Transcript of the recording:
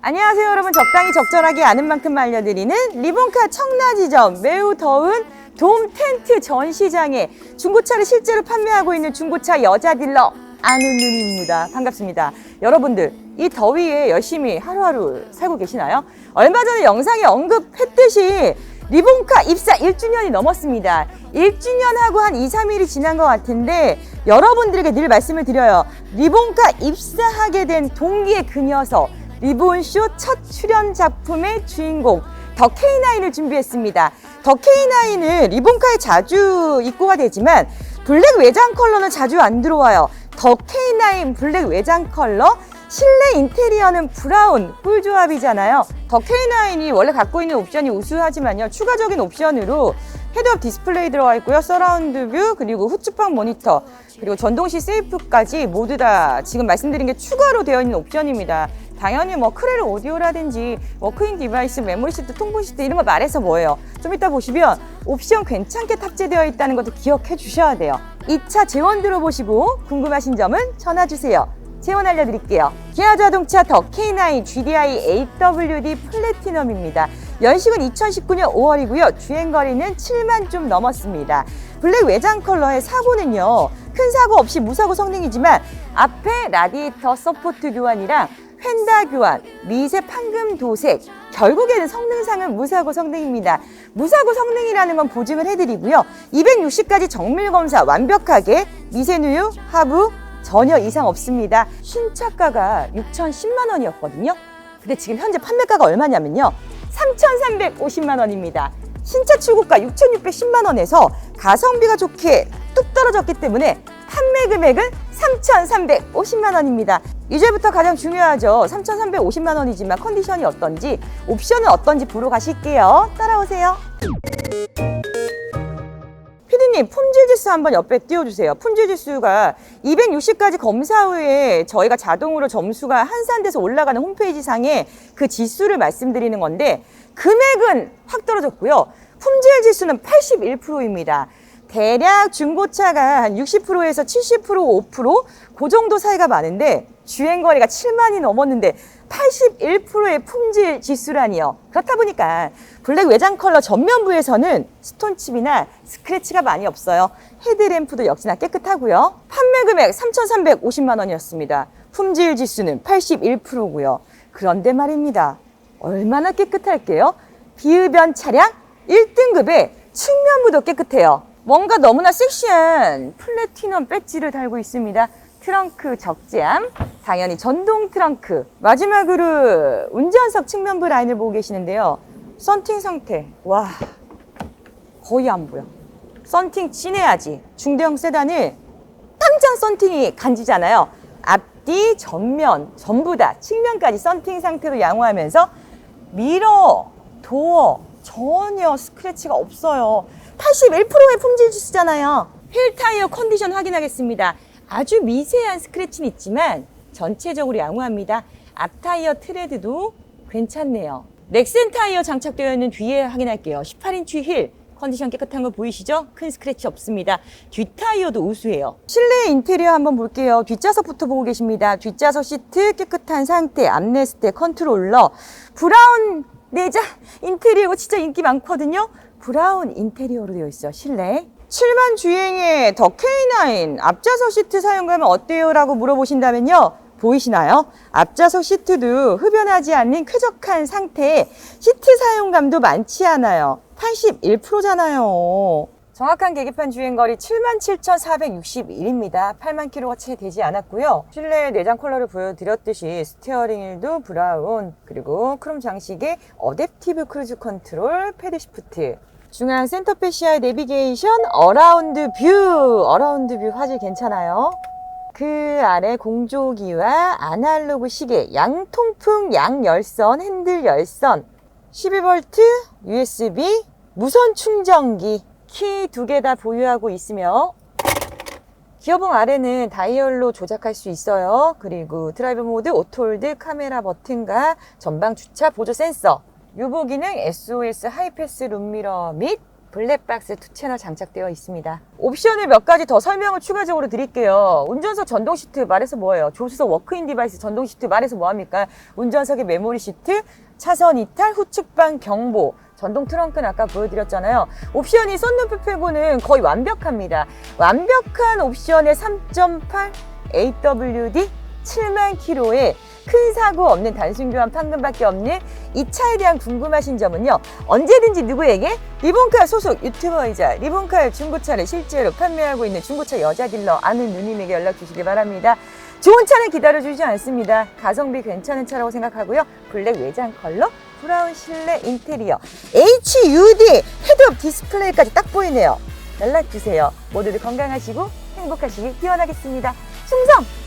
안녕하세요 여러분. 적당히 적절하게 아는 만큼 알려드리는 리본카 청라지점 매우 더운 돔 텐트 전시장에 중고차를 실제로 판매하고 있는 중고차 여자 딜러 안은눈입니다. 반갑습니다. 여러분들 이 더위에 열심히 하루하루 살고 계시나요? 얼마 전에 영상에 언급했듯이 리본카 입사 1주년이 넘었습니다. 1주년하고 한 2, 3일이 지난 것 같은데 여러분들에게 늘 말씀을 드려요. 리본카 입사하게 된 동기의 그 녀석 리본쇼 첫 출연 작품의 주인공 더 K9을 준비했습니다. 더 K9은 리본카에 자주 입고가 되지만 블랙 외장 컬러는 자주 안 들어와요. 더 K9 블랙 외장 컬러 실내 인테리어는 브라운 꿀 조합이잖아요. 더 K9이 원래 갖고 있는 옵션이 우수하지만요. 추가적인 옵션으로 헤드업 디스플레이 들어가 있고요. 서라운드 뷰 그리고 후측방 모니터 그리고 전동시 세이프까지 모두 다 지금 말씀드린 게 추가로 되어 있는 옵션입니다. 당연히 뭐 크레르 오디오라든지 워크인 디바이스, 메모리 시트, 통보 시트 이런 거 말해서 뭐예요? 좀 이따 보시면 옵션 괜찮게 탑재되어 있다는 것도 기억해 주셔야 돼요. 2차 재원 들어보시고 궁금하신 점은 전화 주세요. 재원 알려드릴게요. 기아 자동차 더 K9 GDI AWD 플래티넘입니다. 연식은 2019년 5월이고요. 주행거리는 7만 좀 넘었습니다. 블랙 외장 컬러의 사고는요. 큰 사고 없이 무사고 성능이지만 앞에 라디에이터 서포트 교환이랑 펜다 교환, 미세 판금 도색, 결국에는 성능상은 무사고 성능입니다. 무사고 성능이라는 건 보증을 해드리고요. 260까지 정밀 검사 완벽하게 미세누유, 하부 전혀 이상 없습니다. 신차가가 6,010만 원이었거든요. 근데 지금 현재 판매가가 얼마냐면요. 3,350만 원입니다. 신차 출고가 6,610만 원에서 가성비가 좋게 뚝 떨어졌기 때문에 판매 금액은 3,350만 원입니다. 이제부터 가장 중요하죠. 3,350만 원이지만 컨디션이 어떤지, 옵션은 어떤지 보러 가실게요. 따라오세요. 피디님, 품질 지수 한번 옆에 띄워주세요. 품질 지수가 260까지 검사 후에 저희가 자동으로 점수가 한산돼서 올라가는 홈페이지 상에 그 지수를 말씀드리는 건데, 금액은 확 떨어졌고요. 품질 지수는 81%입니다. 대략 중고차가 한 60%에서 70% 5%? 그 정도 차이가 많은데 주행 거리가 7만이 넘었는데 81%의 품질 지수라니요. 그렇다 보니까 블랙 외장 컬러 전면부에서는 스톤칩이나 스크래치가 많이 없어요. 헤드램프도 역시나 깨끗하고요. 판매 금액 3,350만 원이었습니다. 품질 지수는 81%고요. 그런데 말입니다. 얼마나 깨끗할게요? 비흡연 차량 1등급의 측면부도 깨끗해요. 뭔가 너무나 섹시한 플래티넘 배지를 달고 있습니다. 트렁크 적재함, 당연히 전동 트렁크. 마지막으로 운전석 측면부 라인을 보고 계시는데요. 썬팅 상태. 와, 거의 안 보여. 썬팅 진해야지. 중대형 세단을 당장 썬팅이 간지잖아요. 앞뒤, 전면, 전부 다 측면까지 썬팅 상태로 양호하면서 미러, 도어 전혀 스크래치가 없어요. 81%의 품질 지수잖아요. 휠 타이어 컨디션 확인하겠습니다. 아주 미세한 스크래치는 있지만 전체적으로 양호합니다. 앞 타이어 트레드도 괜찮네요. 넥센 타이어 장착되어 있는 뒤에 확인할게요. 18인치 휠 컨디션 깨끗한 거 보이시죠? 큰 스크래치 없습니다. 뒷 타이어도 우수해요. 실내 인테리어 한번 볼게요. 뒷좌석부터 보고 계십니다. 뒷좌석 시트 깨끗한 상태, 암레스트 컨트롤러, 브라운 내장 인테리어 진짜 인기 많거든요. 브라운 인테리어로 되어 있어요. 실내. 7만 주행에 더 K9 앞좌석 시트 사용감은 어때요? 라고 물어보신다면요. 보이시나요? 앞좌석 시트도 흡연하지 않는 쾌적한 상태에 시트 사용감도 많지 않아요. 81%잖아요. 정확한 계기판 주행거리 77,461입니다. 8만 킬로가 채 되지 않았고요. 실내 내장 컬러를 보여드렸듯이 스티어링 휠도 브라운, 그리고 크롬 장식의 어댑티브 크루즈 컨트롤, 패드 시프트, 중앙 센터페시아의 내비게이션, 어라운드 뷰, 어라운드 뷰 화질 괜찮아요. 그 아래 공조기와 아날로그 시계, 양통풍, 양열선, 핸들 열선, 12V, USB, 무선 충전기, 키 두 개 다 보유하고 있으며 기어봉 아래는 다이얼로 조작할 수 있어요. 그리고 드라이브 모드, 오토홀드, 카메라 버튼과 전방 주차 보조 센서, 유보 기능, SOS 하이패스 룸미러 및 블랙박스 투 채널 장착되어 있습니다. 옵션을 몇 가지 더 설명을 추가적으로 드릴게요. 운전석 전동 시트 말해서 뭐예요? 조수석 워크인 디바이스 전동 시트 말해서 뭐합니까? 운전석의 메모리 시트, 차선 이탈, 후측방 경보, 전동 트렁크는 아까 보여드렸잖아요. 옵션이 썬루프 빼고는 거의 완벽합니다. 완벽한 옵션의 3.8 AWD 7만 킬로에 큰 사고 없는 단순 교환 판금밖에 없는 이 차에 대한 궁금하신 점은요. 언제든지 누구에게 리본카 소속 유튜버이자 리본카 중고차를 실제로 판매하고 있는 중고차 여자 딜러 아는 누님에게 연락 주시기 바랍니다. 좋은 차는 기다려주지 않습니다. 가성비 괜찮은 차라고 생각하고요. 블랙 외장 컬러, 브라운 실내 인테리어, HUD 헤드업 디스플레이까지 딱 보이네요. 연락 주세요. 모두들 건강하시고 행복하시길 기원하겠습니다. 충성!